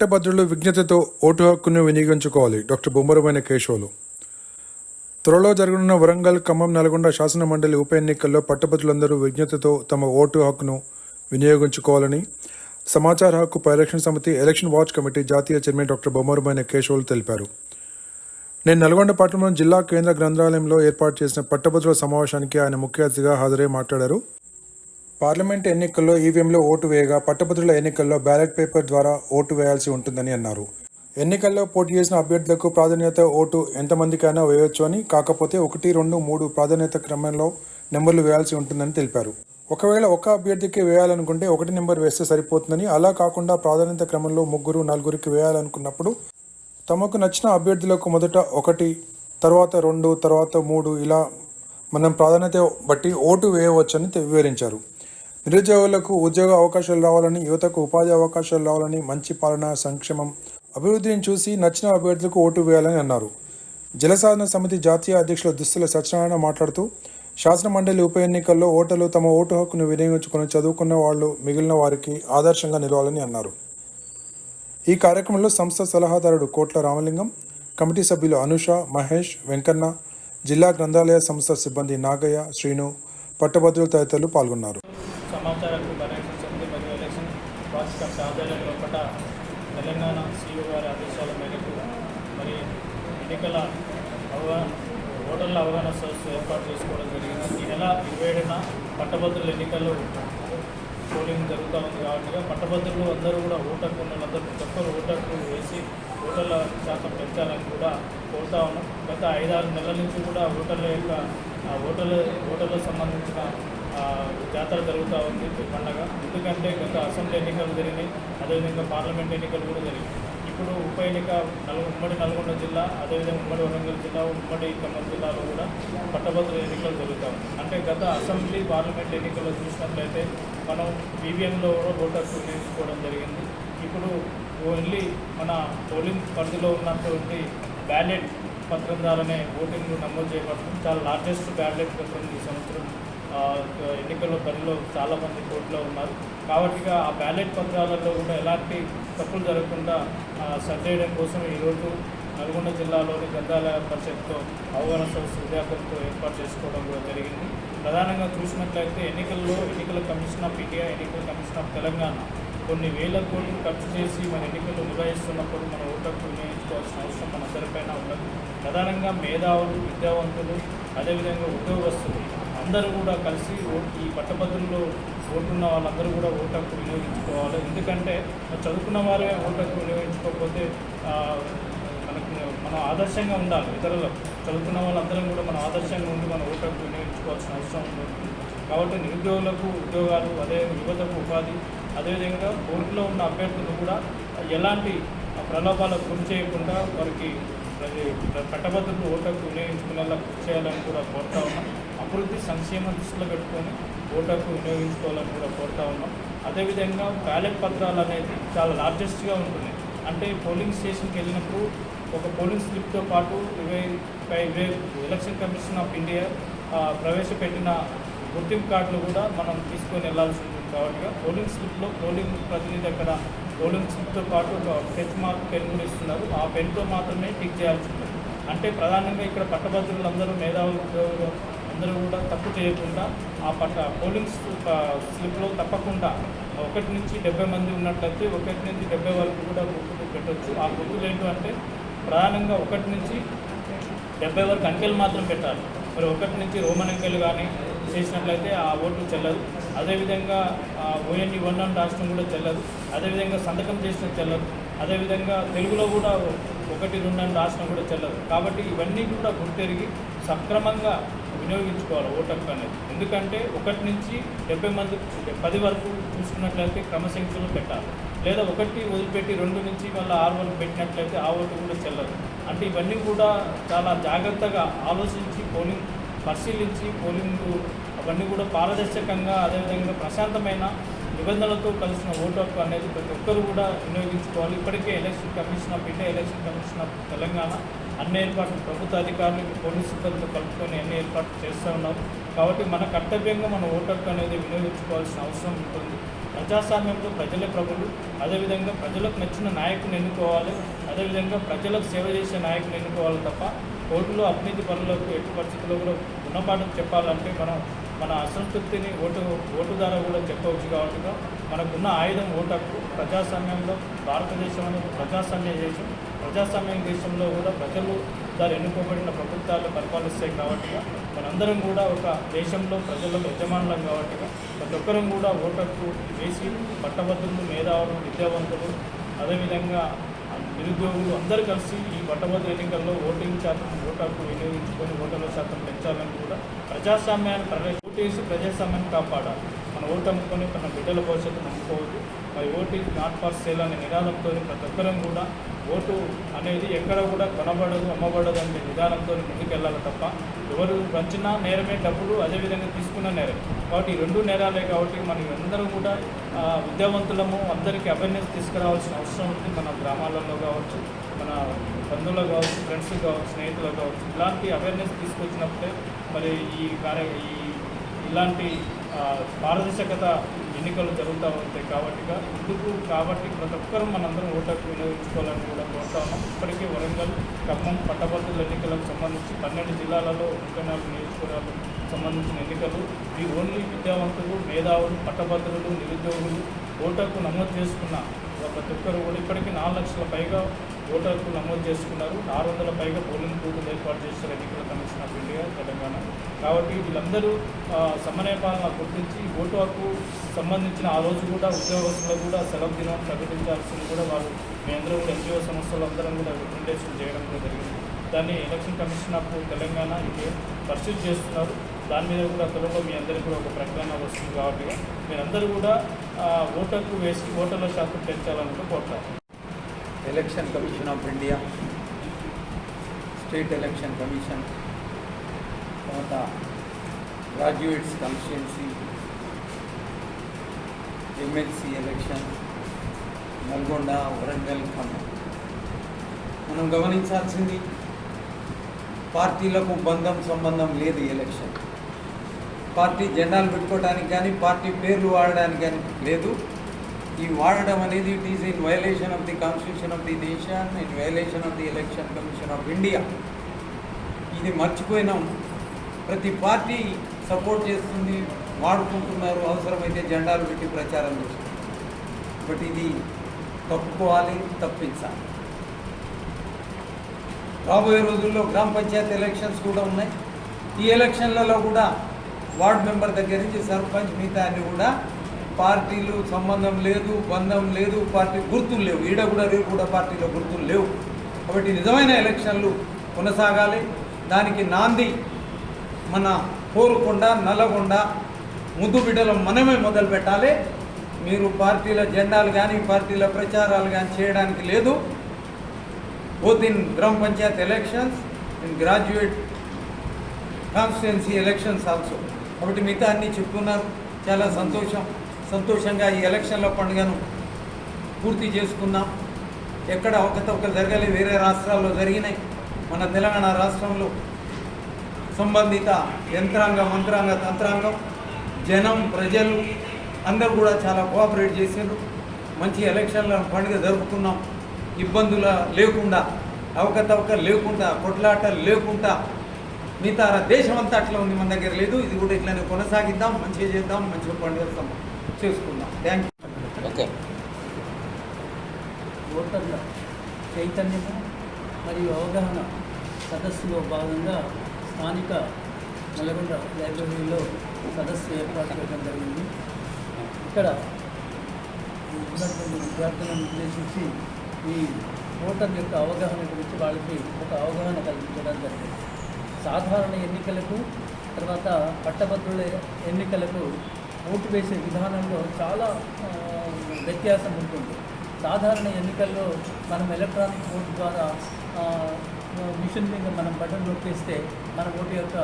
పట్టభద్రులు విజ్ఞతతో vote హక్కును వినియోగించుకోవాలి. Doctor Bommaramaina Keshavulu. త్వరలో జరగనున్న వరంగల్ ఖమ్మం నల్గొండ శాసన మండలి ఉప ఎన్నికల్లో పట్టభద్రులందరూ విజ్ఞతతో తమ ఓటు హక్కును వినియోగించుకోవాలని సమాచార హక్కు పరిరక్షణ సమితి ఎలక్షన్ వాచ్ కమిటీ జాతీయ చైర్మన్ డాక్టర్ బొమ్మరమైన కేశవులు తెలిపారు. నేను నల్గొండ పట్టణంలో జిల్లా కేంద్ర గ్రంథాలయంలో ఏర్పాటు చేసిన పట్టభద్రుల సమావేశానికి ఆయన ముఖ్య అతిథిగా హాజరై మాట్లాడారు. పార్లమెంట్ ఎన్నికల్లో ఈవీఎంలో ఓటు వేయగా పట్టభద్రుల ఎన్నికల్లో బ్యాలెట్ పేపర్ ద్వారా ఓటు వేయాల్సి ఉంటుందని అన్నారు. ఎన్నికల్లో పోటీ చేసిన అభ్యర్థులకు ప్రాధాన్యత ఓటు ఎంతమందికైనా వేయవచ్చు అని కాకపోతే ఒకటి రెండు మూడు ప్రాధాన్యత క్రమంలో నెంబర్లు వేయాల్సి ఉంటుందని తెలిపారు. ఒకవేళ ఒక అభ్యర్థికి వేయాలనుకుంటే ఒకటి నెంబర్ వేస్తే సరిపోతుందని అలా కాకుండా ప్రాధాన్యత క్రమంలో ముగ్గురు నలుగురికి వేయాలనుకున్నప్పుడు తమకు నచ్చిన అభ్యర్థులకు మొదట ఒకటి తర్వాత రెండు తర్వాత మూడు ఇలా మనం ప్రాధాన్యత బట్టి ఓటు వేయవచ్చని వివరించారు. నిరుద్యోగులకు ఉద్యోగ అవకాశాలు రావాలని యువతకు ఉపాధి అవకాశాలు రావాలని మంచి పాలన సంక్షేమం అభివృద్ధిని చూసి నచ్చిన అభ్యర్థులకు ఓటు వేయాలని అన్నారు. జలసాధన సమితి జాతీయ అధ్యక్షులు దుస్తుల సత్యనారాయణ మాట్లాడుతూ శాసన మండలి ఉప ఎన్నికల్లో ఓటర్లు తమ ఓటు హక్కును వినియోగించుకుని చదువుకున్న వాళ్ళు మిగిలిన వారికి ఆదర్శంగా నిలవాలని అన్నారు. ఈ కార్యక్రమంలో సంస్థ సలహాదారుడు కోట్ల రామలింగం కమిటీ సభ్యులు అనుష మహేష్ వెంకన్న జిల్లా గ్రంథాలయ సంస్థ సిబ్బంది నాగయ్య శ్రీను పట్టభద్రులు తదితరులు పాల్గొన్నారు. సమాచార హక్కు పరిరక్షణ సమితి మరియు ఎలక్షన్ వాచ్ కమిటీ ఆధ్వర్యంలో ఒకట తెలంగాణ సీఓ గారి ఆదేశాల మేరకు మరి ఎన్నికల అవగాహన ఓటర్ల అవగాహన సదస్సు ఏర్పాటు చేసుకోవడం జరిగింది. ఈ నెల ఇరవై ఏడున పట్టభద్రుల ఎన్నికల్లో పోలింగ్ జరుగుతూ ఉంది కాబట్టి పట్టభద్రులు అందరూ కూడా ఓటర్కు ఉన్న ప్రతి ఒక్కరు ఓటర్లు వేసి ఓటర్ల శాతం పెంచాలని కూడా కోరుతా ఉన్నాం. గత ఐదారు నెలల నుంచి కూడా ఓటర్ల యొక్క ఓటర్ల ఓటర్లకు సంబంధించిన జాతర జరుగుతూ ఉంది పండగ. ఎందుకంటే గత అసెంబ్లీ ఎన్నికలు జరిగినాయి. అదేవిధంగా పార్లమెంట్ ఎన్నికలు కూడా జరిగినాయి. ఇప్పుడు ఉప ఎన్నిక నల్గొ ఉమ్మడి నల్గొండ జిల్లా అదేవిధంగా ఉమ్మడి వరంగల్ జిల్లా ఉమ్మడి ఖమ్మం జిల్లాలో కూడా పట్టభద్రుల ఎన్నికలు జరుగుతాం అంటే గత అసెంబ్లీ పార్లమెంట్ ఎన్నికల్లో చూసినట్లయితే మనం ఈవీఎంలో కూడా ఓటర్స్ వినియోగించుకోవడం జరిగింది. ఇప్పుడు ఓన్లీ మన పోలింగ్ పరిధిలో ఉన్నటువంటి బ్యాలెట్ పత్రం ద్వారానే ఓటింగ్ నమోదు చేయబడుతుంది. చాలా లార్జెస్ట్ బ్యాలెట్ పత్రం ఈ సంవత్సరం. ఎన్నికల పనిలో చాలామంది కోర్టులో ఉన్నారు. కాబట్టి ఆ బ్యాలెట్ పత్రాలలో కూడా ఎలాంటి తప్పులు జరగకుండా సరిచేయడం కోసం ఈరోజు నల్గొండ జిల్లాలోని గ్రంథాలయ పరిషత్తో అవగాహన సదస్సు విద్యార్థులతో ఏర్పాటు చేసుకోవడం కూడా జరిగింది. ప్రధానంగా చూసినట్లయితే ఎన్నికల్లో ఎన్నికల కమిషన్ ఆఫ్ ఇండియా ఎన్నికల కమిషన్ ఆఫ్ తెలంగాణ కొన్ని వేల కోట్లు ఖర్చు చేసి మన ఎన్నికలు నిర్వహిస్తున్నప్పుడు మన ఓటర్కు వినియోగించుకోవాల్సిన అవసరం మనందరిపైన ఉండదు ప్రధానంగా మేధావులు విద్యావంతులు అదేవిధంగా ఉద్యోగస్తులు అందరూ కూడా కలిసి ఈ పట్టభద్రుల్లో ఓటున్న వాళ్ళందరూ కూడా ఓటకు వినియోగించుకోవాలి. ఎందుకంటే చదువుకున్న వారే ఓటకు వినియోగించుకోకపోతే మనకు మనం ఆదర్శంగా ఉండాలి ఇతరులకు చదువుకున్న వాళ్ళందరం కూడా మనం ఆదర్శంగా ఉండి మన ఓటకు వినియోగించుకోవాల్సిన అవసరం ఉంటుంది కాబట్టి నిరుద్యోగులకు ఉద్యోగాలు అదే యువతకు ఉపాధి అదేవిధంగా కోర్టులో ఉన్న అభ్యర్థులు కూడా ఎలాంటి ప్రలోభాలకు గురి చేయకుండా వారికి ప్రతి పట్టభద్రులు ఓటకు వినియోగించుకునేలా కృషి చేయాలని కూడా కోరుతా ఉన్నాం. అభివృద్ధి సంక్షేమ దృష్టిలో పెట్టుకొని ఓటకు వినియోగించుకోవాలని కూడా కోరుతా ఉన్నాం. అదేవిధంగా బ్యాలెట్ పత్రాలు అనేది చాలా లార్జెస్ట్గా ఉంటుంది అంటే పోలింగ్ స్టేషన్కి వెళ్ళినప్పుడు ఒక పోలింగ్ స్లిప్తో పాటు ఇరవై పై ఇరవై ఎలక్షన్ కమిషన్ ఆఫ్ ఇండియా ప్రవేశపెట్టిన గుర్తింపు కార్డులు కూడా మనం తీసుకొని వెళ్ళాల్సి ఉంటుంది. కాబట్టి పోలింగ్ స్లిప్లో పోలింగ్ ప్రతినిధి అక్కడ పోలింగ్ స్లిప్తో పాటు ఒక టెచ్ మార్క్ పెన్ కూడా ఇస్తున్నారు. ఆ పెన్తో మాత్రమే టిక్ చేయాల్సి ఉంటుంది. అంటే ప్రధానంగా ఇక్కడ పట్టభద్రులు అందరూ మేధావులు అందరూ కూడా తప్పు చేయకుండా ఆ పట్ట పోలింగ్ స్లిప్లో తప్పకుండా ఒకటి నుంచి డెబ్బై మంది ఉన్నట్లయితే ఒకటి నుంచి డెబ్బై వరకు కూడా గుర్తులు పెట్టవచ్చు ఆ గుర్తులు ఏంటంటే ప్రధానంగా ఒకటి నుంచి డెబ్బై వరకు అంకెలు మాత్రం పెట్టాలి. మరి ఒకటి నుంచి రోమన్ అంకెలు కానీ చేసినట్లయితే ఆ ఓటు చెల్లదు. అదేవిధంగా ఓఎన్ఈ వన్ అండ్ రాష్ట్రం కూడా చెల్లదు. అదేవిధంగా సంతకం చేసిన చెల్లదు. అదేవిధంగా తెలుగులో కూడా ఒకటి రెండు అని రాష్ట్రం కూడా చెల్లదు. కాబట్టి ఇవన్నీ కూడా గుర్తెరిగి సక్రమంగా వినియోగించుకోవాలి ఓటు హక్కు అనేది. ఎందుకంటే ఒకటి నుంచి డెబ్బై మంది పది వరకు చూసుకున్నట్లయితే క్రమశిక్షణలో పెట్టాలి. లేదా ఒకటి వదిలిపెట్టి రెండు నుంచి మళ్ళీ ఆరు వరకు పెట్టినట్లయితే ఆ ఓటు కూడా చెల్లదు. అంటే ఇవన్నీ కూడా చాలా జాగ్రత్తగా ఆలోచించి పోలింగ్ పరిశీలించి పోలింగ్ అవన్నీ కూడా పారదర్శకంగా అదేవిధంగా ప్రశాంతమైన నిబంధనలతో కలిసిన ఓటు హక్కు అనేది ప్రతి ఒక్కరు కూడా వినియోగించుకోవాలి. ఇప్పటికే election commission of India election commission of Telangana అన్ని ఏర్పాట్లు ప్రభుత్వ అధికారులు పోలీసు సిబ్బందితో కలుపుకొని అన్ని ఏర్పాట్లు చేస్తూ ఉన్నారు కాబట్టి మన కర్తవ్యంగా మన ఓటు హక్కు అనేది వినియోగించుకోవాల్సిన అవసరం ఉంటుంది. ప్రజాస్వామ్యంలో ప్రజలే ప్రభులు. అదేవిధంగా ప్రజలకు నచ్చిన నాయకుని ఎన్నుకోవాలి. అదేవిధంగా ప్రజలకు సేవ చేసే నాయకుని ఎన్నుకోవాలి తప్ప ఓటులో అవినీతి పనులకు ఎట్టి పరిస్థితుల్లో కూడా గుణపాఠం చెప్పాలంటే మనం మన అసంతృప్తిని ఓటు ఓటు ద్వారా కూడా చెప్పవచ్చు కాబట్టి మనకున్న ఆయుధం ఓటు హక్కు ప్రజాస్వామ్యంలో భారతదేశం అనేది ప్రజాస్వామ్య దేశం ప్రజాస్వామ్య దేశంలో కూడా ప్రజలు దాని ఎన్నుకోబడిన ప్రభుత్వాలు పరిపాలిస్తాయి కాబట్టి మనందరం కూడా ఒక దేశంలో ప్రజలకు యజమానులం కాబట్టి ప్రతి ఒక్కరం కూడా ఓటు హక్కు వేసి పట్టభద్రులు మేధావులు విద్యావంతులు అదేవిధంగా నిరుద్యోగులు అందరూ కలిసి ఈ పట్టభద్ర ఎన్నికల్లో ఓటింగ్ శాతం ఓటు వినియోగించుకొని ఓటర్ల శాతం పెంచాలని కూడా ప్రజాస్వామ్యాన్ని ప్రజ ఓటేసి ప్రజాస్వామ్యాన్ని కాపాడాలి. ఓటు అమ్ముకొని మన బిడ్డల భవిష్యత్తు నమ్ముకోవద్దు మరి ఓటు నాట్ ఫర్ సేల్ అనే నినాదంతో ప్రతి ఒక్కరం కూడా ఓటు అనేది ఎక్కడ కూడా కొనబడదు అమ్మబడదు అనే విధానంతో ముందుకెళ్ళాలి తప్ప ఎవరు వంచినా నేరమే డబ్బులు అదేవిధంగా తీసుకున్న నేరం. కాబట్టి ఈ రెండు నేరాలే కాబట్టి మనం అందరం కూడా విద్యావంతులము అందరికీ అవేర్నెస్ తీసుకురావాల్సిన అవసరం ఉంది. మన గ్రామాలలో కావచ్చు మన బంధువులు కావచ్చు ఫ్రెండ్స్ కావచ్చు స్నేహితులు కావచ్చు ఇలాంటి అవేర్నెస్ తీసుకొచ్చినప్పుడే మరి ఈ కార్య ఈ ఇలాంటి పారదర్శకత ఎన్నికలు జరుగుతూ ఉంటాయి కాబట్టి ఇందుకు కాబట్టి ప్రతి ఒక్కరూ మనందరం ఓటకు వినియోగించుకోవాలని కూడా కోరుతా ఇప్పటికే వరంగల్ ఖమ్మం పట్టభద్రుల ఎన్నికలకు సంబంధించి పన్నెండు జిల్లాలలో ముప్పై నాలుగు నియోజకవర్గాలకు సంబంధించిన ఎన్నికలు. ఈ ఓన్లీ విద్యావంతులు మేధావులు పట్టభద్రులు నిరుద్యోగులు ఓటర్కు నమోదు చేసుకున్న ప్రతి ఒక్కరు కూడా ఇప్పటికీ నాలుగు లక్షల పైగా ఓటర్కు నమోదు చేసుకున్నారు. ఆరు వందల పైగా పోలింగ్ బూతులు ఏర్పాటు చేశారు ఎన్నికల కమిషన్ ఆఫ్ ఇండియా తెలంగాణ. కాబట్టి వీళ్ళందరూ సమన్వయ పాలన గుర్తించి ఓటు హక్కు సంబంధించిన ఆ రోజు కూడా ఉద్యోగస్తులకు కూడా సెలవు దినం ప్రకటించాల్సింది కూడా వాళ్ళు మేమందరం కూడా ఎన్జిఓ సంస్థలు అందరం కూడా రికమెండేషన్ చేయడం కూడా జరిగింది. దాన్ని ఎలక్షన్ కమిషన్ ఆఫ్ తెలంగాణ ఇది పర్సూట్ చేస్తున్నారు. దాని మీద కూడా త్వరలో మీ అందరికీ కూడా ఒక ప్రకటన వస్తుంది కాబట్టి మీరందరూ కూడా ఓటర్కు వేసి ఓటర్ల శాతం పెంచాలని కూడా కోరుతారు. Election commission of India state election commission తర్వాత graduates constituency MLC election Nalgonda Warangal Khammam మనం గమనించాల్సింది పార్టీలకు బంధం సంబంధం లేదు ఎలక్షన్ పార్టీ జెండాలు పెట్టుకోవడానికి కానీ పార్టీ పేర్లు వాడడానికి కానీ లేదు. ఈ వాడడం అనేది it is in violation of the constitution of the nation in violation of the election commission of India ఇది మర్చిపోయినాం. ప్రతి పార్టీ సపోర్ట్ చేస్తుంది వాడుకుంటున్నారు అవసరమైతే జెండాలు పెట్టి ప్రచారం చేస్తున్నారు బట్ ఇది తప్పుకోవాలి తప్పించాలి. రాబోయే రోజుల్లో గ్రామ పంచాయతీ ఎలక్షన్స్ కూడా ఉన్నాయి. ఈ ఎలక్షన్లలో కూడా వార్డు మెంబర్ దగ్గర నుంచి సర్పంచ్ మిగతా అన్ని కూడా పార్టీలు సంబంధం లేదు బంధం లేదు పార్టీ గుర్తులు లేవు. ఈడ కూడా రేపు కూడా పార్టీలో గుర్తులు లేవు. కాబట్టి నిజమైన ఎలక్షన్లు కొనసాగాలి. దానికి నాంది మన కోరుకొండ నల్లగొండ ముద్దు బిడ్డలు మనమే మొదలు పెట్టాలి. మీరు పార్టీల జెండాలు కానీ పార్టీల ప్రచారాలు కానీ చేయడానికి లేదు. బోత్ ఇన్ గ్రామ Panchayat elections in graduate constituency elections also కాబట్టి మిగతా అన్నీ చెప్తున్నారు. చాలా సంతోషం. సంతోషంగా ఈ ఎలక్షన్ల పండుగను పూర్తి చేసుకున్నాం. ఎక్కడ ఒకతొక జరగలే వేరే రాష్ట్రాల్లో జరిగినాయి. మన తెలంగాణ రాష్ట్రంలో సంబంధిత యంత్రాంగ మంత్రాంగ తంత్రాంగం జనం ప్రజలు అందరూ కూడా చాలా కోఆపరేట్ చేసారు మంచి ఎలక్షన్ల పండుగ జరుపుకున్నాం. ఇబ్బందుల లేకుండా అవకతవక లేకుండా కొట్లాట లేకుండా మిగతా దేశం అంతా అట్లా ఉంది మన దగ్గర లేదు. ఇది కూడా ఇట్లానే కొనసాగిద్దాం మంచిగా చేద్దాం మంచిగా పండుగ సం- చేసుకుందాం. Thank you okay. ఓటర్ల చైతన్యము మరియు అవగాహన సదస్సులో భాగంగా స్థానిక నల్గొండ లైబ్రరీలో సదస్సు ఏర్పాటు చేయడం జరిగింది. ఇక్కడ ఉన్నటువంటి విద్యార్థులను ఉద్దేశించి ఈ ఓటర్ యొక్క అవగాహన గురించి వాళ్ళకి ఒక అవగాహన కల్పించడం జరిగింది. సాధారణ ఎన్నికలకు తర్వాత పట్టభద్రుల ఎన్నికలకు ఓటు వేసే విధానంలో చాలా వ్యత్యాసం ఉంటుంది. సాధారణ ఎన్నికల్లో మనం ఎలక్ట్రానిక్ ఓటు ద్వారా మిషన్ మీద మనం బటన్ నొక్కేస్తే మన ఓటు యొక్క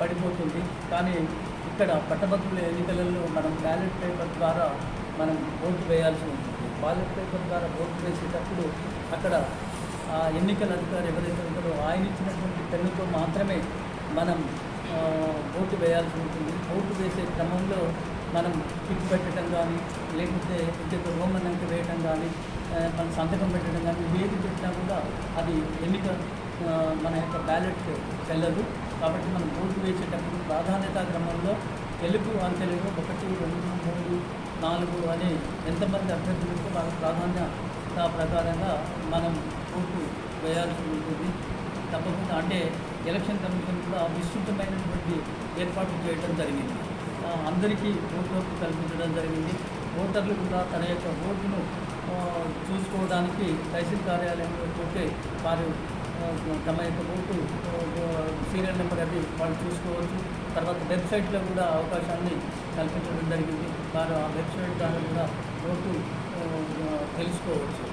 పడిపోతుంది. కానీ ఇక్కడ పట్టభద్రుల ఎన్నికలలో మనం బ్యాలెట్ పేపర్ ద్వారా మనం ఓటు వేయాల్సి ఉంటుంది. బ్యాలెట్ పేపర్ ద్వారా ఓటు వేసేటప్పుడు అక్కడ ఆ ఎన్నికల అధికారి ఎవరైతే ఉంటారో ఆయన ఇచ్చినటువంటి పెన్నుతో మాత్రమే మనం ఓటు వేయాల్సి ఉంటుంది. ఓటు వేసే క్రమంలో మనం పిక్ పెట్టడం కానీ లేకపోతే ఇంకొక రోమన్ అంక వేయటం కానీ మన సంతకం పెట్టడం కానీ ఏది పెట్టినా కూడా అది ఎన్నిక మన యొక్క బ్యాలెట్ చెల్లదు కాబట్టి మనం ఓటు వేసేటప్పుడు ప్రాధాన్యత క్రమంలో తెలుగు అంకెలను ఒకటి రెండు మూడు నాలుగు అని ఎంతమంది అభ్యర్థులకు వాళ్ళ ప్రాధాన్యత ప్రకారంగా మనం ఓటు వేయాల్సి ఉంటుంది. తప్పకుండా అంటే ఎలక్షన్ కమిషన్ కూడా విస్తృతమైనటువంటి ఏర్పాట్లు చేయడం జరిగింది. అందరికీ ఓటు కల్పించడం జరిగింది. ఓటర్లు కూడా తన యొక్క ఓటును చూసుకోవడానికి తహసీల్ కార్యాలయంలో పోతే వారు తమ యొక్క ఓటు సీరియల్ నెంబర్ అది వాళ్ళు చూసుకోవచ్చు. తర్వాత వెబ్సైట్లో కూడా అవకాశాన్ని కల్పించడం జరిగింది. వారు ఆ వెబ్సైట్ ద్వారా కూడా ఓటు తెలుసుకోవచ్చు.